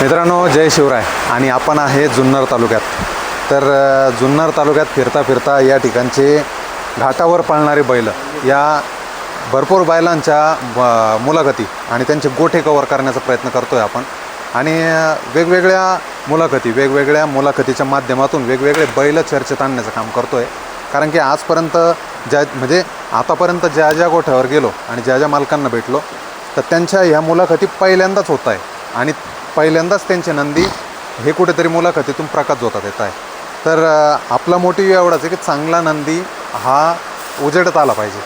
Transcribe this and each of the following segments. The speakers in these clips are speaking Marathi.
मित्रांनो जय शिवराय. आणि आपण आहे जुन्नर तालुक्यात. तर जुन्नर तालुक्यात फिरता फिरता या ठिकाणचे घाटावर पळणारे बैल या भरपूर बैलांच्या मुलाखती आणि त्यांचे गोठे कवर करण्याचा प्रयत्न करतो आहे आपण. आणि वेगवेगळ्या मुलाखती वेगवेगळ्या मुलाखतीच्या माध्यमातून वेगवेगळे बैल चर्चेत आणण्याचं काम करतो आहे कारण की आजपर्यंत ज्या म्हणजे आतापर्यंत ज्या ज्या गोठ्यावर गेलो आणि ज्या ज्या मालकांना भेटलो तर त्यांच्या ह्या मुलाखती पहिल्यांदाच होत आहे. आणि पहिल्यांदाच त्यांचे नंदी हे कुठेतरी मुलाखतीतून प्रकाश होतात येत आहे. तर आपला मोटिव्ह एवढाच आहे की चांगला नंदी हा उजेडत आला पाहिजे.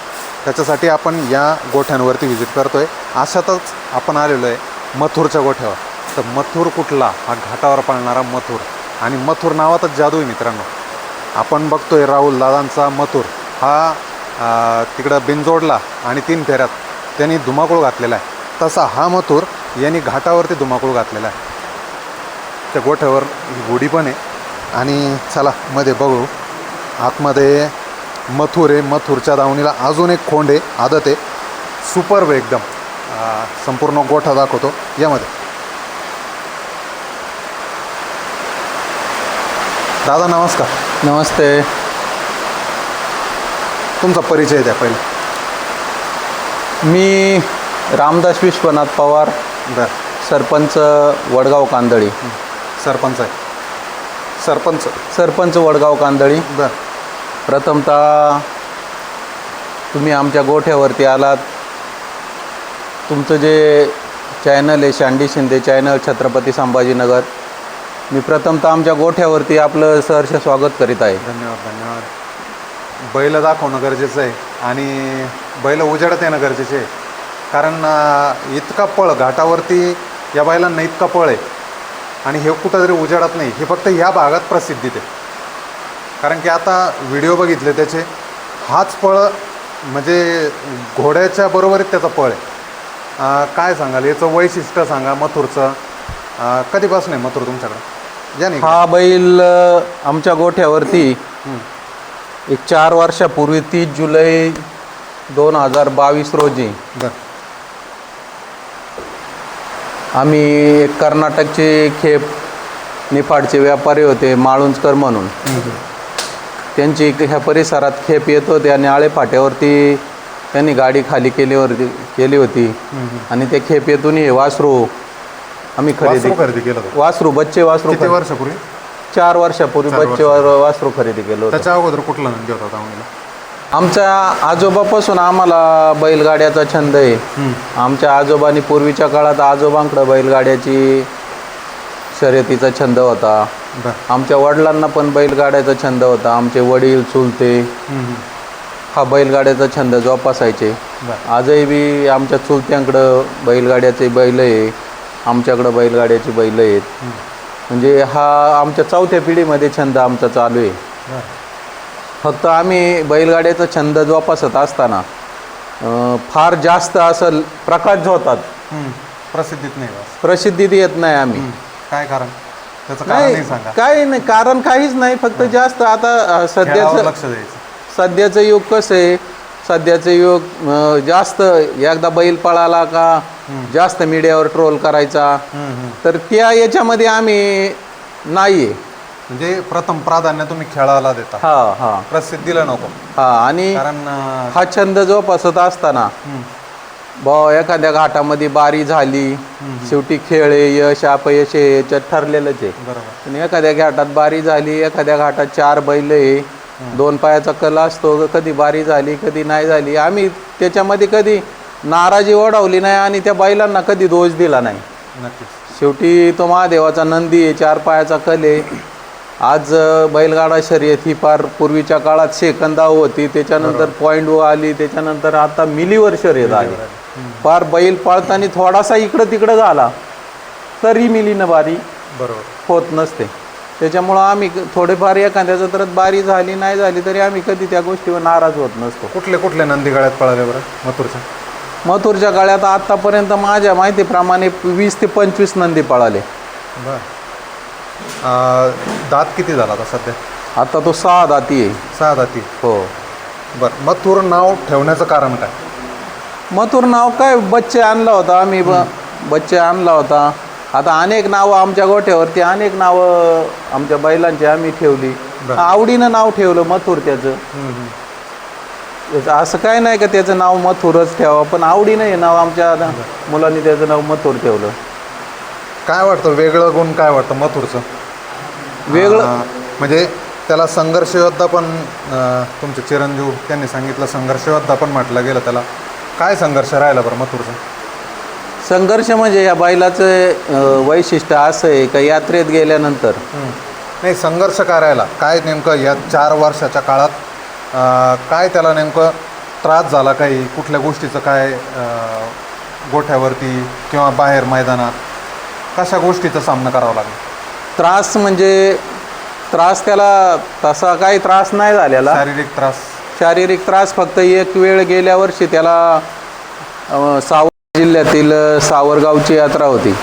त्याच्यासाठी आपण या गोठ्यांवरती व्हिजिट करतो आहे अशातच आपण आलेलो आहे मथुरच्या गोठ्यावर. तर मथुर कुठला? हा घाटावर पाळणारा मथुर. आणि मथुर नावातच जादू आहे मित्रांनो. आपण बघतो आहे राहुल दादांचा मथुर. हा तिकडं बिनजोडला आणि तीन फेऱ्यात त्यांनी धुमाकूळ घातलेला आहे. तसा हा मथुर यांनी घाटावरती धुमाकूळ घातलेला आहे. त्या गोठ्यावर ही गोडी पण आहे. आणि चला मध्ये बघू. आतमध्ये मथुर आहे. मथुरच्या दावणीला अजून एक खोंड आहे आदत आहे. सुपर्ब एकदम. संपूर्ण गोठा दाखवतो. यामध्ये दादा नमस्कार. नमस्ते. तुमचा परिचय द्या पहिले. मी रामदास विश्वनाथ पवार. बर. सरपंच वडगाव कांदळी. सरपंच आहे. सरपंच. सरपंच वडगाव कांदळी. बर. प्रथमतः तुम्ही आमच्या गोठ्यावरती आलात. तुमचं जे चॅनल आहे शांडी शिंदे चॅनल छत्रपती संभाजीनगर. मी प्रथमतः आमच्या गोठ्यावरती आपलं सहर्ष स्वागत करीत आहे. धन्यवाद धन्यवाद. बैल दाखवणं गरजेचं आहे आणि बैल उजेडत येणं गरजेचे आहे. कारण इतका पळ घाटावरती या बैलांना इतका पळ आहे. आणि हे कुठंतरी उजेडत नाही हे फक्त ह्या भागात प्रसिद्धीत आहे कारण की आता व्हिडिओ बघितले त्याचे हाच पळ म्हणजे घोड्याच्या बरोबरीत त्याचा पळ आहे. काय सांगाल? याचं वैशिष्ट्य सांगा मथुरचं. कधीपासून आहे मथुर तुमच्याकडं? या नाही हा बैल आमच्या गोठ्यावरती. एक चार वर्षापूर्वी तीस जुलै दोन हजार बावीस रोजी आम्ही एक कर्नाटकचे खेप निफाडचे व्यापारी होते माळुंजकर म्हणून. त्यांची ह्या परिसरात खेप येत होते आणि आळे फाट्यावरती त्यांनी गाडी खाली केली होती केली होती. आणि त्या खेपेतून हे वासरू आम्ही खरेदी वासरू खरेदी केलं वासरू बच्चे वासरू किती वर्षापूर्वी? चार वर्षापूर्वी बच्चे वासरू खरेदी केलं त्याच्या अगोदर कुठला होता आमच्या आजोबापासून आम्हाला बैलगाड्याचा छंद आहे. आमच्या आजोबांनी पूर्वीच्या काळात आजोबांकडं बैलगाड्याची शर्यतीचा छंद होता. आमच्या वडिलांना पण बैलगाड्याचा छंद होता. आमचे वडील चुलते हा बैलगाड्याचा छंद जोपासायचे. आजही बी आमच्या चुलत्यांकडं बैलगाड्याचे बैल आहे. आमच्याकडं बैलगाड्याची बैल आहेत. म्हणजे हा आमच्या चौथ्या पिढीमध्ये छंद आमचा चालू आहे. फक्त आम्ही बैलगाड्याचा छंद जोपासत असताना फार जास्त असं प्रकाश होतात प्रसिद्धीत नाही प्रसिद्धीत येत नाही आम्ही. काय कारण? नाही काही नाही. कारण काहीच नाही. फक्त जास्त आता सध्याचं लक्ष द्यायचं. सध्याचं युग कसं आहे? सध्याचं युग जास्त एकदा बैल पळाला का? जास्त मीडियावर ट्रोल करायचा. तर त्या याच्यामध्ये आम्ही नाही आहे म्हणजे प्रथम प्राधान्य तुम्ही खेळाला देता. हा हा. प्रसिद्धीला नको. हा आणि कारण अं, हा छंद जोपासत असताना भाऊ एखाद्या घाटामध्ये बारी झाली शेवटी खेळ आहे यश अपयश आहे याच्यात ठरलेलंच आहे. बरोबर. आणि एखाद्या घाटात बारी झाली एखाद्या घाटात चार बैल आहे दोन पायाचा कला असतो कधी बारी झाली कधी नाही झाली. आम्ही त्याच्यामध्ये कधी नाराजी ओढवली नाही आणि त्या बैलांना कधी दोष दिला नाही. नक्कीच. शेवटी तो महादेवाचा नंदी आहे चार पायाचा कल आहे आज बैलगाडा शर्यत ही फार पूर्वीच्या काळात सेकंदाव होती. त्याच्यानंतर पॉईंट आली. त्याच्यानंतर आता मिलीवर शर्यत आली. फार बैल पळताना थोडासा इकडं तिकडं झाला. तरी मिलीनं बारी बरोबर. होत नसते. त्याच्यामुळं आम्ही थोडेफार एखाद्याचं तर बारी झाली नाही झाली तरी आम्ही कधी त्या गोष्टीवर नाराज होत नसतो. कुठले कुठले नंदी गळ्यात पळाले बरं? मथुरच्या? मथुरच्या काळात आतापर्यंत माझ्या माहितीप्रमाणे वीस ते पंचवीस नंदी पळाले. बर. दात किती झाला आता सध्या? आता तो सहा दाती आहे. सहा दाती. हो. बरं मथुर नाव ठेवण्याचं कारण काय? मथुर नाव काय? बच्चे आणला होता आम्ही ब. बच्चे आणला होता. आता अनेक नावं आमच्या गोठ्यावरती अनेक नावं आमच्या बैलांची आम्ही ठेवली. बरं. आवडीनं नाव ठेवलं मथुर त्याचं. असं काय नाही का त्याचं नाव मथुरच ठेवा पण आवडीनं हे नाव आमच्या मुलांनी त्याचं नाव मथुर ठेवलं. काय वाटतं? वेगळं गुण काय वाटतं मथुरचं? वेगळं म्हणजे त्याला संघर्ष योद्धा पण अं, तुमचे चिरंजीव त्यांनी सांगितलं संघर्ष योद्धा पण म्हटलं गेलं त्याला. काय संघर्ष राहिला बरं मथुरचं? संघर्ष म्हणजे या बैलाचं अं, वैशिष्ट्य असं आहे का यात्रेत गेल्यानंतर? नाही संघर्ष काय राहिला? काय नेमकं या चार वर्षाच्या काळात अं, काय त्याला नेमकं त्रास झाला काही? कुठल्या गोष्टीचं काय अं, गोठ्यावरती किंवा बाहेर मैदानात? कशा गोष्टीचा सामना करावा लागला? त्रास म्हणजे त्रास त्याला तसा काही त्रास नाही झालेला. शारीरिक त्रास. शारीरिक त्रास फक्त एक वेळ गेल्या वर्षी त्याला अ, सावर जिल्ह्यातील अ, सावरगावची यात्रा होती.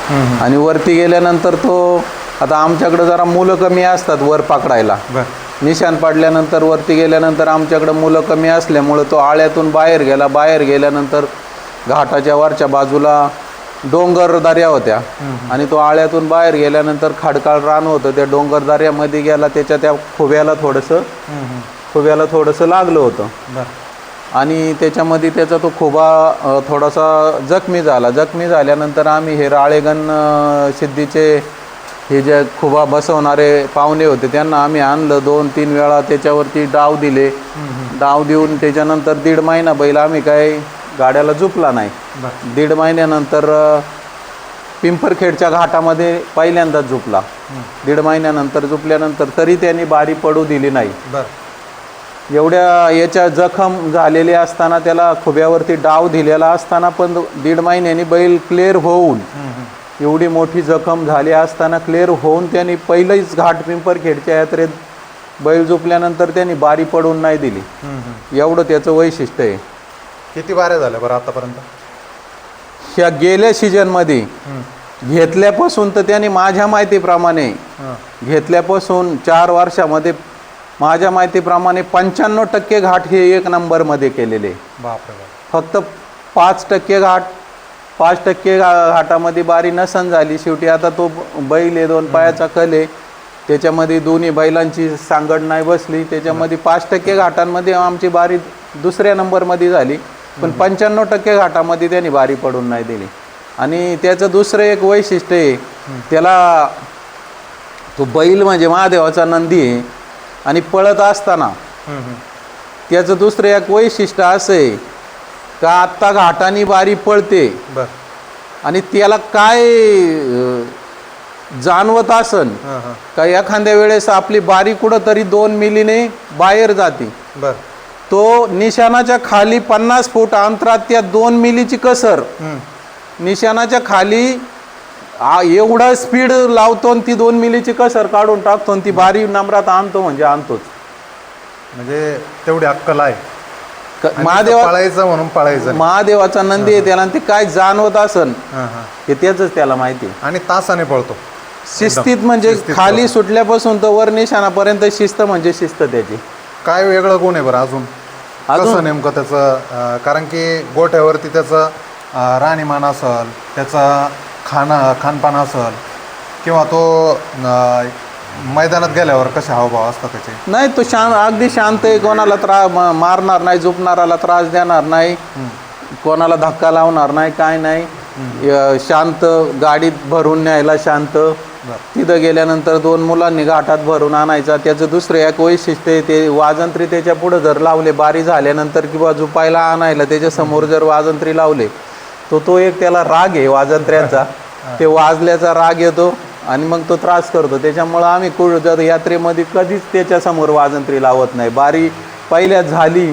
आणि वरती गेल्यानंतर तो आता आमच्याकडं जरा मुलं कमी असतात वर पकडायला. बरं. निशाण पाडल्यानंतर वरती गेल्यानंतर आमच्याकडं मुलं कमी असल्यामुळं तो आळ्यातून बाहेर गेला. बाहेर गेल्यानंतर घाटाच्या वरच्या बाजूला डोंगर दऱ्या होत्या. आणि तो आळ्यातून बाहेर गेल्यानंतर खडकाळ रान होतं. त्या डोंगर दऱ्यामध्ये गेला त्याच्या त्या खुब्याला थोडंसं खुब्याला थोडंसं लागलं होतं. आणि त्याच्यामध्ये त्याचा तो खोबा थोडासा जखमी झाला. जखमी झाल्यानंतर आम्ही हे राळेगण सिद्धीचे हे जे खुबा बसवणारे पाहुणे होते त्यांना आम्ही आणलं. दोन तीन वेळा त्याच्यावरती डाव दिले. डाव देऊन त्याच्यानंतर दीड महिना बैल आम्ही काय गाड्याला झुपला नाही. दीड महिन्यानंतर पिंपरखेडच्या घाटामध्ये पहिल्यांदाच झुपला दीड महिन्यानंतर झुपल्यानंतर तरी त्यांनी बारी पडू दिली नाही. बरं. एवढ्या याच्या जखम झालेले असताना त्याला खुब्यावरती डाव दिलेला असताना पण दीड महिन्यानी बैल क्लिअर होऊन एवढी मोठी जखम झाली असताना क्लिअर होऊन त्यांनी पहिलंच घाट पिंपरखेडच्या यात्रेत बैल झोपल्यानंतर त्यांनी बारी पडून नाही दिली. एवढं त्याचं वैशिष्ट्य आहे. किती बाऱ्या झाल्या बरं आतापर्यंत? ह्या गेल्या सीजनमध्ये घेतल्यापासून तर त्यांनी माझ्या माहितीप्रमाणे घेतल्यापासून चार वर्षामध्ये माझ्या माहितीप्रमाणे पंच्याण्णव टक्के घाट हे एक नंबरमध्ये केलेले. फक्त पाच टक्के घाट पाच टक्के घाटामध्ये बारी नसन झाली. शेवटी आता तो बैल आहे दोन पायाचा कल आहे. त्याच्यामध्ये दोन्ही बैलांची सांगड नाही बसली. त्याच्यामध्ये पाच टक्के घाटांमध्ये आमची बारी दुसऱ्या नंबरमध्ये झाली. पण पंच्याण्णव टक्के घाटामध्ये त्यांनी बारी पडून नाही दिली. आणि त्याचं दुसरं एक वैशिष्ट्य आहे त्याला तो बैल म्हणजे महादेवाचा नंदी आहे आणि पळत असताना त्याचं दुसरं एक वैशिष्ट्य असं आहे का आत्ता घाटानी बारी पळते. बरं. आणि त्याला काय जाणवत असन का एखाद्या वेळेस आपली बारी कुठं तरी दोन मिलीने बाहेर जाते. बरं. तो निशाणाच्या खाली पन्नास फूट अंतरात त्या दोन मिलीची कसर. निशाणाच्या खाली एवढा स्पीड लावतो ती दोन मिलीची कसर काढून टाकतो ती बारी नंबरात आणतो म्हणजे आणतोच. म्हणजे तेवढी अक्कल आहे. महादेवा पळायचं म्हणून पळायचं. महादेवाचा नंदी आहे त्याला ते काय जाणवत असन हां त्याच त्याला माहिती. आणि तासाने पळतो. शिस्तीत म्हणजे खाली सुटल्यापासून तर वर निशाणापर्यंत शिस्त म्हणजे शिस्त त्याची. काय वेगळं गुण आहे बरं अजून? कसं नेमकं त्याचं कारण की गोठ्यावरती त्याचं राहणीमान असल त्याचं खाणं खानपान असल किंवा तो मैदानात गेल्यावर कसे हावभाव असतात त्याचे? नाही तो शांत अगदी शांत आहे. कोणाला त्रास मारणार नाही झोपणाराला त्रास देणार नाही. कोणाला धक्का लावणार नाही काय नाही. शांत गाडीत भरून न्यायला शांत. तिथं गेल्यानंतर दोन मुलांनी घाटात भरून आणायचा. त्याचं दुसरं एक वैशिष्ट्य ते वाजंत्री त्याच्या पुढं जर लावले बारी झाल्यानंतर किंवा झुपायला आणायला त्याच्यासमोर जर वाजंत्री लावले तो तो एक त्याला राग आहे वाजंत्र्यांचा. ते वाजल्याचा राग येतो आणि मग तो त्रास करतो. त्याच्यामुळं आम्ही कुळ यात्रेमध्ये कधीच त्याच्यासमोर वाजंत्री लावत नाही. बारी पहिल्या झाली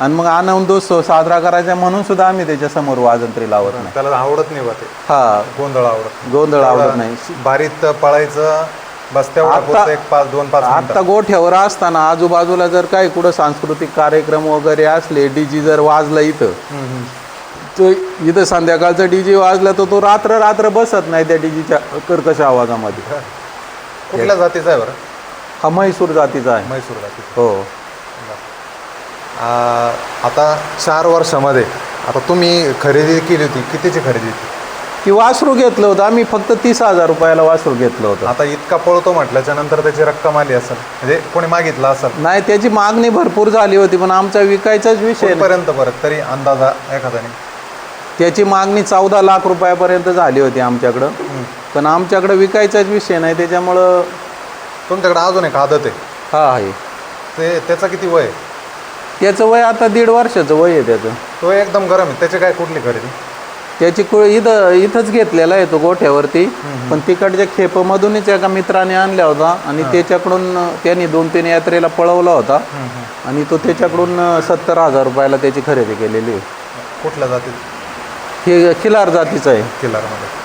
आणि मग आनंदोत्सव साजरा करायचा म्हणून सुद्धा आम्ही त्याच्यासमोर वाजंत्री लावत नाही. त्याला आवडत नाही बा ते. हा. गोंधळ आवडत गोंधळ आवडत नाही. बारीत पळायचं एक पाच दोन पाच आता गोठ्यावर असताना आजूबाजूला जर काही कुठं सांस्कृतिक कार्यक्रम वगैरे असले डीजी जर वाजला इथं. तो इथं संध्याकाळचा डीजे वाजला तर तो रात्र रात्र बसत नाही त्या डीजीच्या कर्कश आवाजामध्ये. कुठल्या जातीचा आहे बरं? हा म्हैसूर जातीचा आहे. म्हैसूर जातीचा. हो. आता चार वर्षामध्ये. आता तुम्ही खरेदी केली होती. कितीची खरेदी होती? की वासरू घेतलं होतं. आम्ही फक्त तीस हजार रुपयाला वासरू घेतलं होतं. आता इतका पळतो म्हटल्याच्या नंतर त्याची रक्कम आली असेल? म्हणजे कोणी मागितला असेल? नाही त्याची मागणी भरपूर झाली होती पण आमचा विकायचाच विषय नाही. कुठपर्यंत बरं? तरी अंदाजा एखाद्याने. त्याची मागणी चौदा लाख रुपयापर्यंत झाली होती आमच्याकडं. पण आमच्याकडं विकायचाच विषय नाही. त्याच्यामुळं तुमच्याकडे अजून एक आदत आहे. हा आहे. ते त्याचं किती वय आहे? त्याचं वय आता दीड वर्षाचं वय आहे त्याचं. तो एकदम गरम आहे. त्याची काय कुठली खरेदी? त्याची कुळ इथं इथंच घेतलेला आहे तो गोठ्यावरती. पण तिकडच्या खेपमधूनच एका मित्राने आणला होता आणि त्याच्याकडून त्यांनी दोन तीन यात्रेला पळवला होता. आणि तो त्याच्याकडून सत्तर हजार रुपयाला त्याची खरेदी केलेली आहे. कुठल्या जातीत? हे खिलार जातीचं आहे. किल्लारमध्ये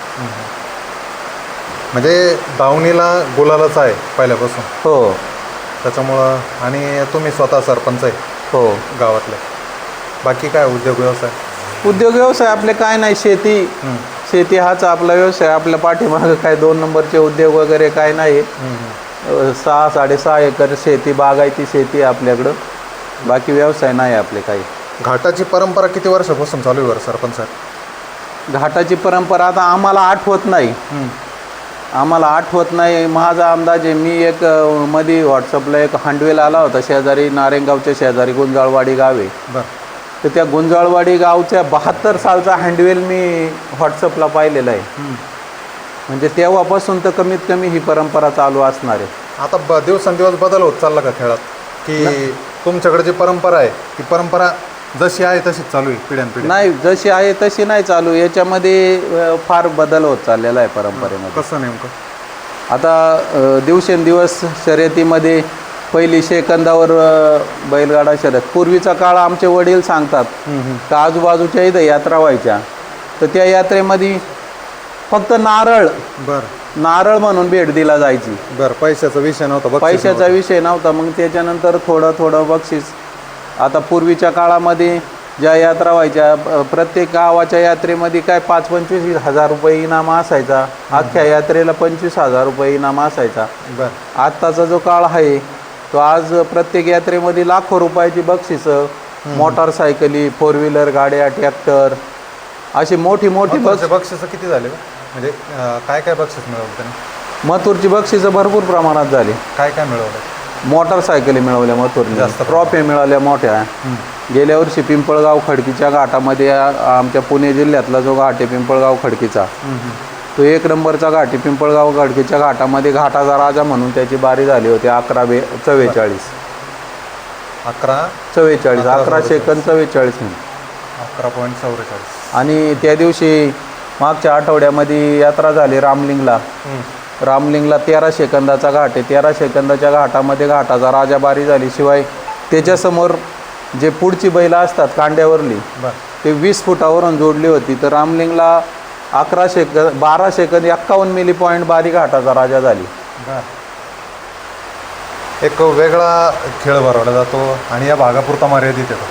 म्हणजे दावणीला गुलालच आहे पहिल्यापासून. हो. त्याच्यामुळं आणि तुम्ही स्वतः सरपंच आहे. हो. गावातले. बाकी काय उद्योग व्यवसाय? उद्योग व्यवसाय आपले काय नाही शेती. शेती हाच आपला व्यवसाय. आपल्या पाठीमागं काय दोन नंबरचे उद्योग वगैरे काय नाही. अ, सहा साडेसहा एकर शेती बागायती शेती आहे आपल्याकडं. बाकी व्यवसाय नाही आपले काही. घाटाची परंपरा किती वर्षापासून चालू आहे बरं सरपंच साहेब? घाटाची परंपरा आता आम्हाला आठवत नाही. आम्हाला आठवत नाही. माझा अंदाज आहे मी एक मध्ये व्हॉट्सअपला एक हांडवेल आला होता शेजारी नारेंगावच्या शेजारी गुंजाळवाडी गाव आहे. बरं. तर त्या गुंजाळवाडी गावच्या बहात्तर सालचा हँडवेल मी व्हॉट्सअपला पाहिलेला आहे. म्हणजे तेव्हापासून तर कमीत कमी ही परंपरा चालू असणार आहे. आता ब दिवसेंदिवस बदल होत चालला का खेळात? की तुमच्याकडे जी परंपरा आहे ती परंपरा जशी आहे तशीच चालू आहे पिढ्यानपिढ्या नाही जशी आहे तशी नाही चालू. याच्यामध्ये अ, फार बदल होत चाललेला आहे परंपरेमध्ये. कसं नेमकं? आता अ, दिवसेंदिवस शर्यतीमध्ये पहिली सेकंदावर अ, बैलगाडा शर्यत. पूर्वीचा काळ आमचे वडील सांगतात का आजूबाजूच्या इथं यात्रा व्हायच्या. तर त्या यात्रेमध्ये फक्त नारळ बरं. नारळ म्हणून भेट दिला जायची. बरं पैशाचा विषय नव्हता बक्षीस पैशाचा. विषय नव्हता. मग त्याच्यानंतर थोडं थोडं बक्षीस आता पूर्वीच्या काळामध्ये ज्या यात्रा व्हायच्या प्रत्येक गावाच्या यात्रेमध्ये काय पाच पंचवीस हजार रुपये इनाम असायचा. अख्ख्या यात्रेला पंचवीस हजार रुपये इनाम असायचा. बरं. आत्ताचा जो काळ आहे तो आज प्रत्येक यात्रेमध्ये लाखो रुपयाची बक्षिसं मोटारसायकली फोर व्हीलर गाड्या ट्रॅक्टर अशी मोठी मोठी बक्षिस महत्त्वाचे बक्षीस किती झाले? म्हणजे काय काय बक्षीस मिळवलं त्याने? मथुरची बक्षिसं भरपूर प्रमाणात झाली. काय काय मिळवलं? मोटारसायकली मिळवल्या मथुरने. जास्त ट्रॉफी मिळाल्या मोठ्या. गेल्या वर्षी पिंपळगाव खडकीच्या घाटामध्ये आमच्या पुणे जिल्ह्यातला जो घाट आहे पिंपळगाव खडकीचा तो एक नंबरचा घाट आहे. पिंपळगाव खडकीच्या घाटामध्ये घाटाचा राजा म्हणून त्याची बारी झाली होती अकरा बे चव्वेचाळीस. अकरा? चव्वेचाळीस अकरा चव्वेचाळीस. सेकंद चव्वेचाळीस मिनिट अकरा पॉईंट चौवेचाळीस. आणि त्या दिवशी मागच्या आठवड्यामध्ये यात्रा झाली रामलिंगला. रामलिंगला तेरा सेकंदाचा घाट आहे. तेरा सेकंदाच्या घाटामध्ये घाटाचा राजा बारी झाली. शिवाय त्याच्यासमोर जे पुढची बैलं असतात कांड्यावरली ते वीस फुटावरून जोडली होती. तर रामलिंगला अकरा सेकंद बारा सेकंद एक्कावन्न मिली पॉईंट बारी घाटाचा राजा झाली. एक वेगळा खेळ भरवला जातो आणि या भागापुरता मर्यादित येतो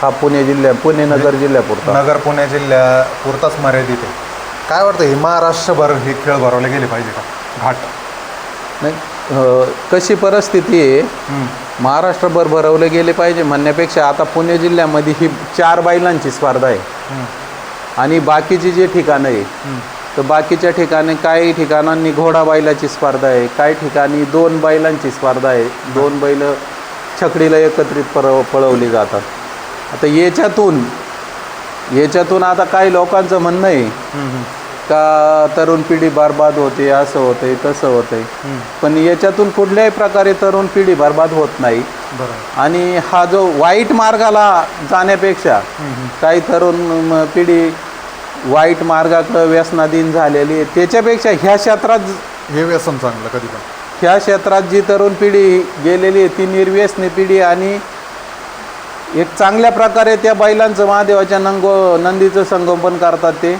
हा पुणे जिल्ह्या पुणे नगर जिल्ह्यापुरता. नगर पुणे जिल्ह्यापुरताच मर्यादित आहे. काय वाटतं हे महाराष्ट्रभर हे खेळ भरवले गेले पाहिजे का? घाट. नाही कशी परिस्थिती आहे महाराष्ट्रभर भरवले गेले पाहिजे म्हणण्यापेक्षा आता पुणे जिल्ह्यामध्ये ही चार बैलांची स्पर्धा आहे. आणि बाकीची जे ठिकाणं आहे तर बाकीच्या ठिकाणी काही ठिकाणांनी घोडा बैलाची स्पर्धा आहे काही ठिकाणी दोन बैलांची स्पर्धा आहे. दोन बैल छकडीला एकत्रित पळवली जातात. आता याच्यातून याच्यातून आता काही लोकांचं म्हणणं आहे. का तरुण पिढी बरबाद होते असं होतंय तसं होतंय. पण याच्यातून कुठल्याही प्रकारे तरुण पिढी बरबाद होत नाही. आणि हा जो वाईट मार्गाला जाण्यापेक्षा काही तरुण पिढी वाईट मार्गाकडं व्यसनाधीन झालेली आहे. त्याच्यापेक्षा ह्या क्षेत्रात हे व्यसन चांगलं कधी ह्या क्षेत्रात जी तरुण पिढी गेलेली आहे ती निर्व्यसनी पिढी आणि एक चांगल्या प्रकारे त्या बैलांचं महादेवाच्या नंगो नंदीचं संगोपन करतात ते.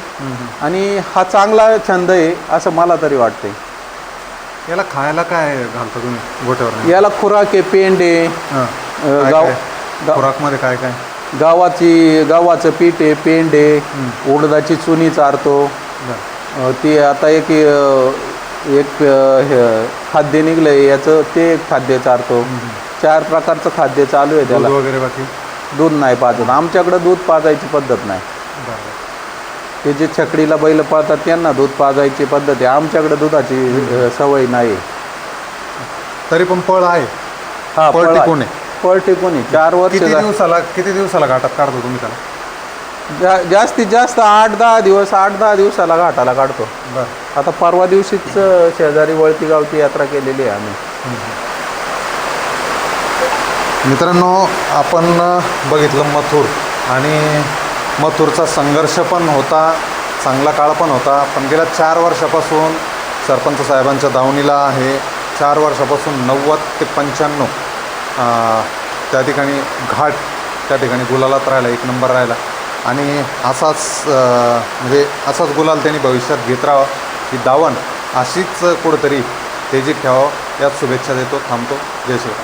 आणि हा चांगला छंद आहे असं मला तरी वाटते याला खायला काय घालता तुम्ही गोट्यावर याला खुराक आहे पेंड आहे गाव- खुराकमध्ये काय काय? गावाची गव्हाचं पीठ आहे पेंड आहे उडदाची चुनी चारतो. ती आता एक एक हे, खाद्य निघलं आहे याचं ते एक खाद्य चारतो. चार प्रकारचं खाद्य चालू आहे त्याला. वगैरे बाकी? दूध नाही पाजत. आमच्याकडं दूध पाजायची पद्धत नाही. ते जे छकडीला बैल पळतात त्यांना दूध पाजायची पद्धत आहे. आमच्याकडे दुधाची सवय नाही. तरी पण पळ आहे. हा पळ- टिकून आहे. पळ टिकून आहे. चार वर्ष किती दिवसाला किती दिवसाला घाटात काढतो तुम्ही त्याला? जा- जास्तीत जास्त आठ दहा दिवस आठ दहा दिवसाला घाटाला काढतो. आता परवा दिवशीच शेजारी वळती गावची यात्रा केलेली आहे आम्ही. मित्रांनो आपण बघितलं मथुर आणि मथुरचा संघर्ष पण होता चांगला काळ पण होता पण गेल्या चार वर्षापासून सरपंच साहेबांच्या दावणीला आहे. चार वर्षापासून नव्वद ते पंच्याण्णव त्या ठिकाणी घाट त्या ठिकाणी गुलालात राहिला एक नंबर राहिला. आणि असाच म्हणजे असाच गुलाल त्यांनी भविष्यात घेत राहावा ही दावण अशीच कुठंतरी तेजीत ठेवावं यात शुभेच्छा देतो थांबतो. जय श्री